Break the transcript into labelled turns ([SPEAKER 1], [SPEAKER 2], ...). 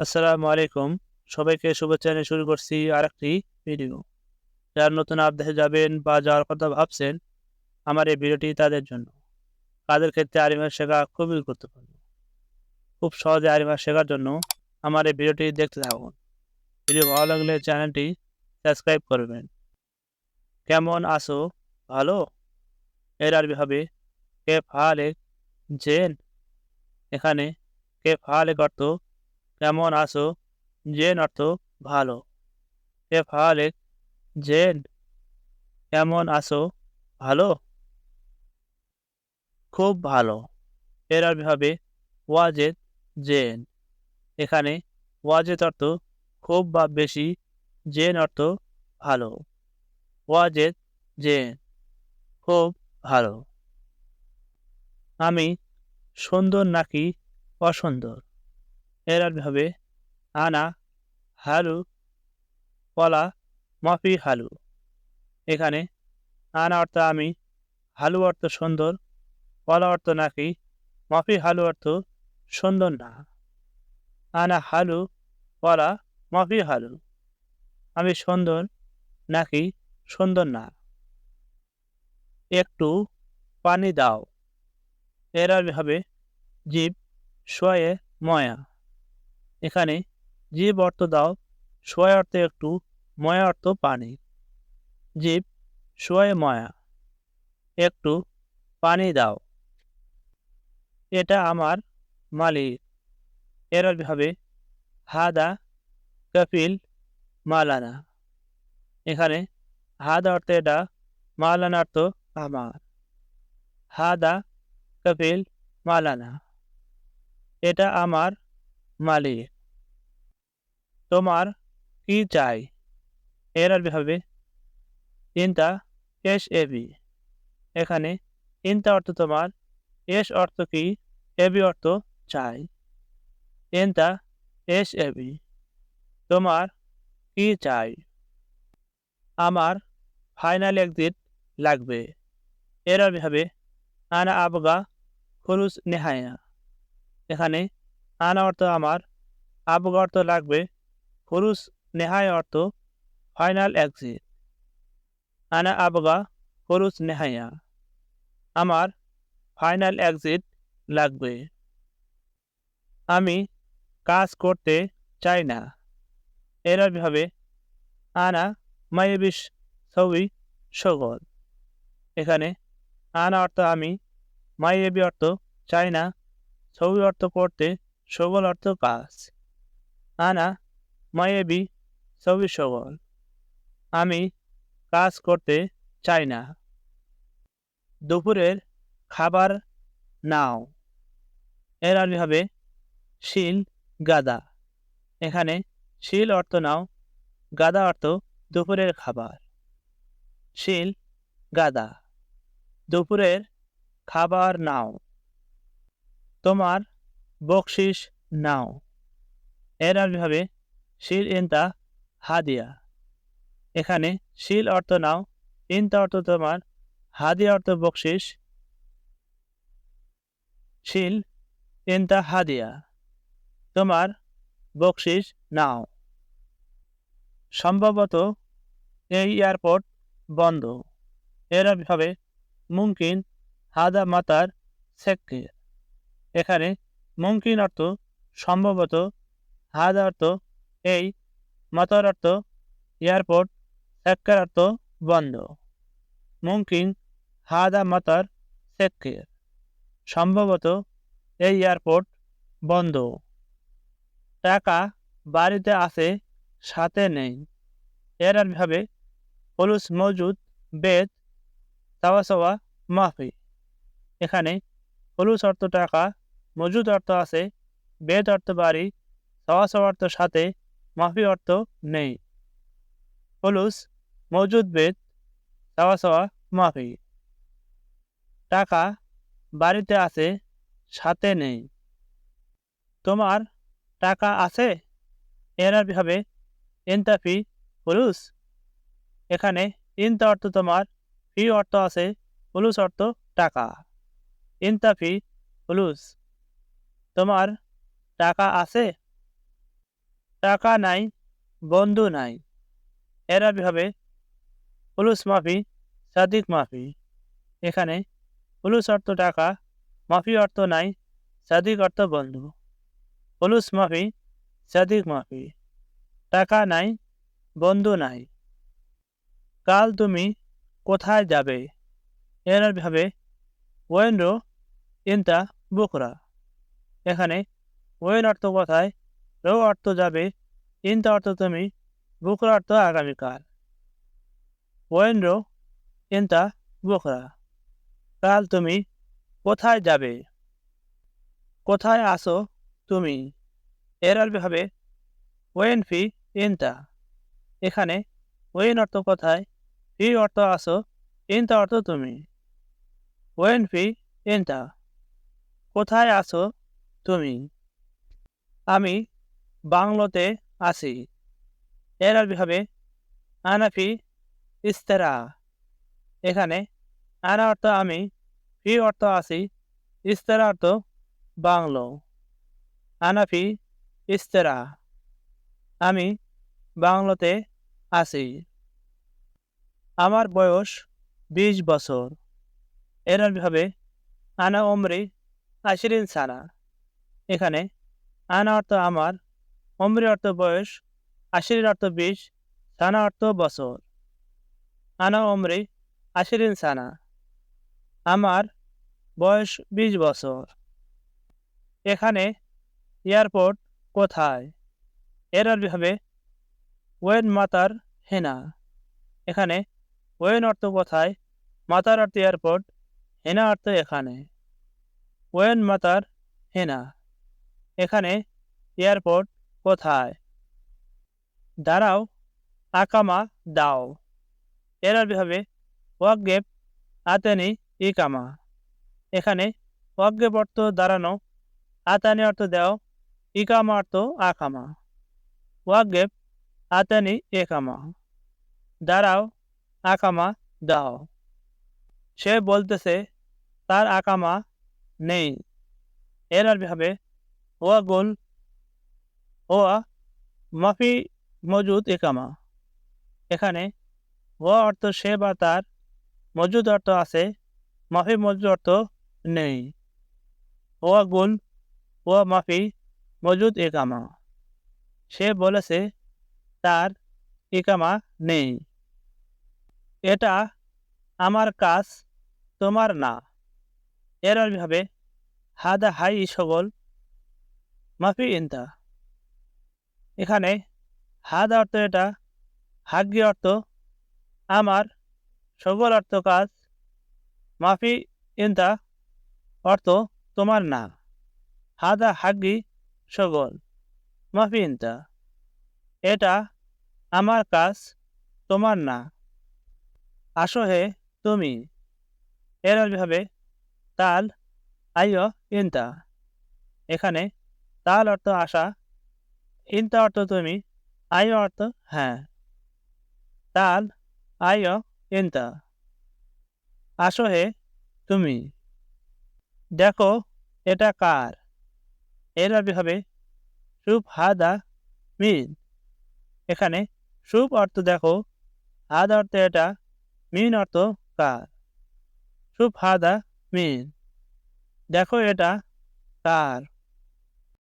[SPEAKER 1] আসসালামু আলাইকুম। সবাইকে শুভেচ্ছা জানিয়ে শুরু করছি আরেকটি ভিডিও যারা নতুন আপ দেখে যাবেন বা যাওয়ার কথা ভাবছেন, আমার এই ভিডিওটি তাদের জন্য। কাদের ক্ষেত্রে আরিমাস শেখা খুবই গুরুত্বপূর্ণ। খুব সহজে আরিমাস শেখার জন্য আমার এই ভিডিওটি দেখতে থাকুন। ভিডিও ভালো লাগলে চ্যানেলটি সাবস্ক্রাইব করবেন। কেমন আসো ভালো? এর আরবি হবে, কে ফালেক জেন এখানে, কে ফালেক অর্থ কেমন আছো? জেন অর্থ ভালো। কে ফালেক জেন, কেমন আছো? ভালো? খুব ভালো। এর আরবি হবে ওয়াজেদ, জেন। এখানে ওয়াজেদ অর্থ খুব বা বেশি, জেন অর্থ ভালো। ওয়াজেদ, জেন, খুব ভালো। আমি সুন্দর নাকি অসুন্দর? এর হবে আনা হালু পলা মাফি হালু। এখানে আনা অর্থ আমি, হালু অর্থ সুন্দর পলা অর্থ নাকি, মাফি হালু অর্থ সুন্দর না। আনা হালু পলা মাফি হালু, আমি সুন্দর নাকি সুন্দর না। একটু পানি দাও। এর হবে জীব শয়ে ময়া। এখানে জীব অর্থ দাও শয় অর্থ একটু, ময়া অর্থ পানি। জীব শয়ে ময়া, একটু পানি দাও। এটা আমার মালিক। এর আরবি হবে, হাদা কপিল মালানা। এখানে হাদা অর্থ এটা, মালানা অর্থ আমার। হাদা কপিল মালানা। এটা আমার মালিক। তোমার কি চাই? এর আরবি হবে ইনতা এস এ বি। এখানে ইনতা অর্থ তোমার, এস অর্থ কি এবি অর্থ চাই। ইনতা এস এ বি। তোমার কি চাই? আমার ফাইনাল এক্সিট লাগবে। এর আরবি হবে আনা আবগা খুলুস নেহায়া। এখানে আনা অর্থ আমার, আবগা অর্থ লাগবে খুলুস নেহায়া অর্থ ফাইনাল এক্সিট আনা আবগা খুলুস নেহায়া। আমার ফাইনাল এক্সিট লাগবে। আমি কাজ করতে চাই না। এর হবে আনা মাইবিস ছবি সগল। এখানে আনা অর্থ আমি মাইয়েবি অর্থ চাই না। ছবি অর্থ করতে সগল অর্থ কাজ। আনা মায়েবি ছবি সগল আমি কাজ করতে চাই না। দুপুরের খাবার নাও। এর আরবি হবে শিল গাদা। এখানে শিল অর্থ নাও, গাদা অর্থ দুপুরের খাবার। শিল গাদা। দুপুরের খাবার নাও। তোমার বকশিস নাও। এর আরবি হবে শিল ইনতা হাদিয়া। এখানে শিল অর্থ নাও ইনতা অর্থ তোমার, হাদিয়া অর্থ বকশিস, শিল ইনতা হাদিয়া, তোমার বকশিস নাও। সম্ভবত এই এয়ারপোর্ট বন্ধ। এর হবে মুমকিন হাদা মাতার সেক্কের এখানে মুমকিন অর্থ সম্ভবত, হাদা অর্থ এই মাতার অর্থ এয়ারপোর্ট সেক্কের অর্থ বন্ধ। মুমকিন হাদা মাতার সেক্কের সম্ভবত এই এয়ারপোর্ট বন্ধ। টাকা বাড়িতে আছে, সাথে নেই। এর ভাবে হলুস মজুদ বেদ সাওয়া সাওয়া মাফি। এখানে হলুস অর্থ টাকা, মজুদ অর্থ আছে, বেদ অর্থ বাড়ি সাওয়া সাওয়া অর্থ সাথে মাফি অর্থ নেই। হলুস, মজুদ বেদ সাওয়া সাওয়া মাফি। টাকা বাড়িতে আছে, সাথে নেই। তোমার টাকা আছে? এর আরবি হবে ইনতাফি ফুলুস এখানে ইনতা অর্থ তোমার, ফি অর্থ আছে ফুলুস অর্থ টাকা। ইনতাফি ফুলুস তোমার টাকা আছে? টাকা নাই, বন্ধু নাই। এর হবে ফুলুস মাফি, সাদিক মাফি। এখানে ফুলুস অর্থ টাকা, মাফি অর্থ নাই, সাদিক অর্থ বন্ধু। ফুলুস মাফি, সাদিক মাফি। টাকা নাই, বন্ধু নাই। কাল তুমি কোথায় যাবে? এর হবে ওয়েন্ডো ইনতা বুকরা। এখানে, ওয়েন অর্থ কোথায় রো অর্থ যাবে। ইনতা অর্থ তুমি বুকরা অর্থ আগামীকাল। ওয়েন্ডো ইনতা বুকরা কাল তুমি কোথায় যাবে? কোথায় আসো তুমি? এর আরবি হবে ওয়েন ফি ইনতা এখানে ওয়েন অর্থ কোথায়? ফি অর্থ আসো ইনতা অর্থ তুমি। ওয়েন ফি ইনতা কোথায় আসো তুমি? আমি বাংলোতে আছি। এর আরবি হবে আনাফি ইস্তেরা। এখানে আনা অর্থ আমি, ফি অর্থ আছি, ইস্তেরা অর্থ বাংলো। আনাফি ইস্তেরা। আমি বাংলোতে আছি। আমার বয়স বিশ বছর। এর হবে আনা ওমরি আশিরিন সানা। এখানে আনা অর্থ আমার অমরি অর্থ বয়স আশিরিন অর্থ বিশ, সানা অর্থ বছর। আনা অমরি আশিরিন সানা। আমার বয়স বিশ বছর। এখানে এয়ারপোর্ট কোথায়? এর আরবি হবে ওয়েন মাতার হেনা। এখানে ওয়েন অর্থ কোথায়, মাতার অর্থ এয়ারপোর্ট, হেনা অর্থ এখানে। ওয়েন মাতার হেনা। এখানে এয়ারপোর্ট কোথায়? দাঁড়াও, আকামা দাও। এর আরবি হবে ওয়াকগেপ আতেনি ইকামা। এখানে ওয়াকগেপ অর্থ দাঁড়ানো, আতানি অর্থ দেও ইকামা অর্থ আকামা। ওয়াকগেপ আতানি একামা দাঁড়াও, আকামা দাও। সে বলতেছে, তার আকামা নেই। এর আরবি হবে ওয়া গোল ওয়া মাফি মজুদ একামা এখানে ওয়া অর্থ সে বা তার মজুদ অর্থ আছে, মাফি মজুদ অর্থ নেই। ওয়া গুল ওয়া মাফি মজুদ একামা সে বলেছে, তার ইকামা নেই। এটা আমার কাজ, তোমার না। এর হবে, হাদা হাই সগল মাফি ইন্তা। এখানে হাদা অর্থ এটা হাগ্গি অর্থ আমার সগল অর্থ কাজ, মাফি ইন্তা অর্থ তোমার না। হাদা হাগ্গি সগল মাফি ইন্তা, এটা আমার কাজ, তোমার না। আসো হে তুমি, এর হবে তাল, আইয় ইনতা, এখানে তাল অর্থ আশা ইনতা অর্থ তুমি? আয় অর্থ? হ্যাঁ। তাল, আয়, ইনতা। আসো হে, তুমি। দেখো, এটা কার? এর হবে সুপ হাদা মিন। এখানে সুপ অর্থ দেখো, হাদা অর্থ এটা, মিন অর্থ কার। সুপ হাদা মিন। দেখো এটা কার।